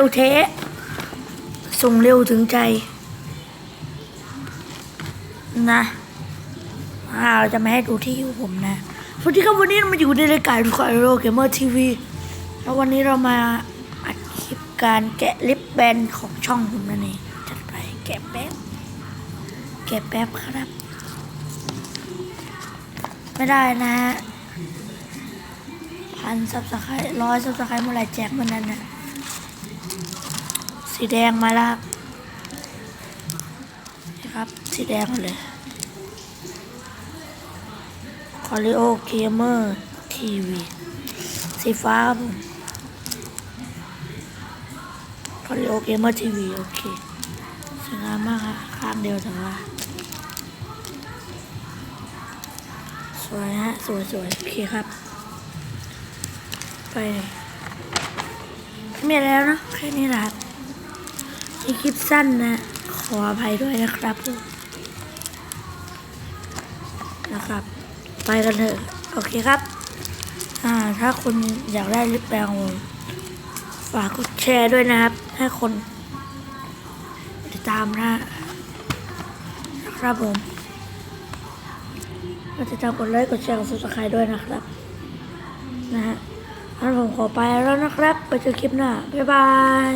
็วเทะส่งเร็วถึงใจ นะอ่าเราจะไม่ให้ดูที่อยู่ผมนะสวัสดีครับวันนี้เรามาอยู่ในรายการคอยโรเกมเมอร์ทีวีแล้ววันนี้เรามาอัดคลิปการแกะลิปแบนของช่องผมนั่นเองจัดไปแกะแป๊บแกะแป๊บครับ ไม่ได้นะฮะพันซับสไครต์ร้อยซับสไครต์เมื่อไหรแจกเมื่อนั้นนะ สีแดงมาแล้วครับ สีแดงมาเลยคอริโอเกมเมอร์ทีวีสีฟ้าครับผมคอริโอเกมเมอร์ทีวีโอเคสวยงามมากครับข้างเดียวแต่ว่าสวยฮะสวยสวยโอเคครับ ไปไม่แล้วนะแค่นี้แหละ ที่คลิปสั้นนะ ขออภัยด้วยนะครับ นะครับ ไปกันเถอะ โอเคครับ อ่า ถ้าคุณอยากได้ลิปแปรงผมฝากกดแชร์ด้วยนะครับ ให้คนติดตามนะ นะครับผมก็ติดตามกดไลค์กดแชร์กดซับสไครต์ด้วยนะครับ นะฮะงั้นผมขอไปแล้วนะครับ ไปเจอคลิปหน้า บ๊ายบาย